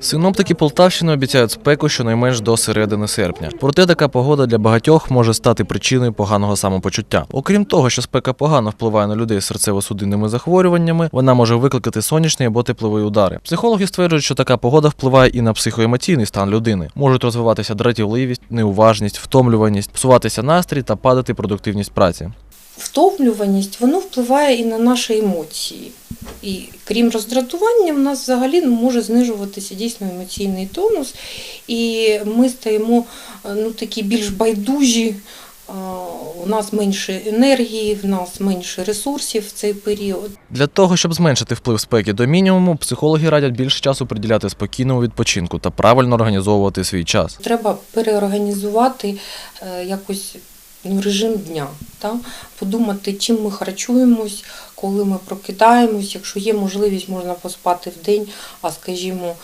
Синоптики Полтавщини обіцяють спеку щонайменш до середини серпня. Проте така погода для багатьох може стати причиною поганого самопочуття. Окрім того, що спека погано впливає на людей з серцево-судинними захворюваннями, вона може викликати сонячні або теплові удари. Психологи стверджують, що така погода впливає і на психоемоційний стан людини. Можуть розвиватися дратівливість, неуважність, втомлюваність, псуватися настрій та падати продуктивність праці. Втомлюваність воно впливає і на наші емоції. І крім роздратування, в нас взагалі може знижуватися дійсно емоційний тонус, і ми стаємо е, ну, такі більш байдужі. У нас менше енергії, в нас менше ресурсів в цей період. Для того, щоб зменшити вплив спеки до мінімуму, психологи радять більше часу приділяти спокійному відпочинку та правильно організовувати свій час. Треба переорганізувати е, якось режим дня, та? подумати, чим ми харчуємось, коли ми прокидаємось. Якщо є можливість, можна поспати в день, а скажімо,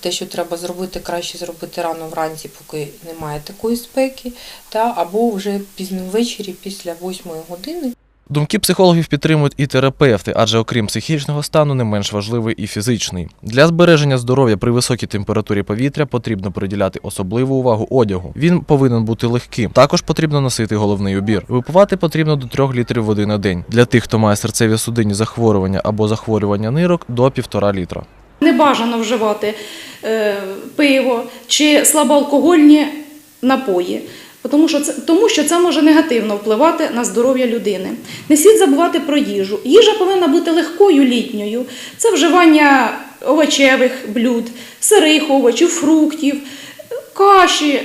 те, що треба зробити, краще зробити рано вранці, поки немає такої спеки, та? або вже пізно ввечері після 8 години. Думки психологів підтримують і терапевти, адже окрім психічного стану, не менш важливий і фізичний. Для збереження здоров'я при високій температурі повітря потрібно приділяти особливу увагу одягу. Він повинен бути легким. Також потрібно носити головний убір. Випивати потрібно до 3 літрів води на день. Для тих, хто має серцеві судинні захворювання або захворювання нирок, до 1,5 літра. Не бажано вживати е, пиво чи слабоалкогольні напої, тому що, це, тому що це може негативно впливати на здоров'я людини. Не слід забувати про їжу. Їжа повинна бути легкою літньою. Це вживання овочевих блюд, сирих овочів, фруктів, каші.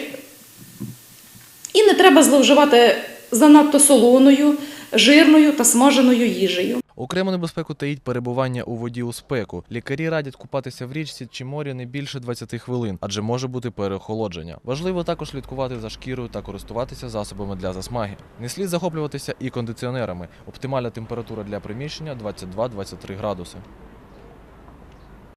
І не треба зловживати занадто солоною, жирною та смаженою їжею. Окрему небезпеку таїть перебування у воді у спеку. Лікарі радять купатися в річці чи морі не більше 20 хвилин, адже може бути переохолодження. Важливо також слідкувати за шкірою та користуватися засобами для засмаги. Не слід захоплюватися і кондиціонерами. Оптимальна температура для приміщення 22-23 градуси.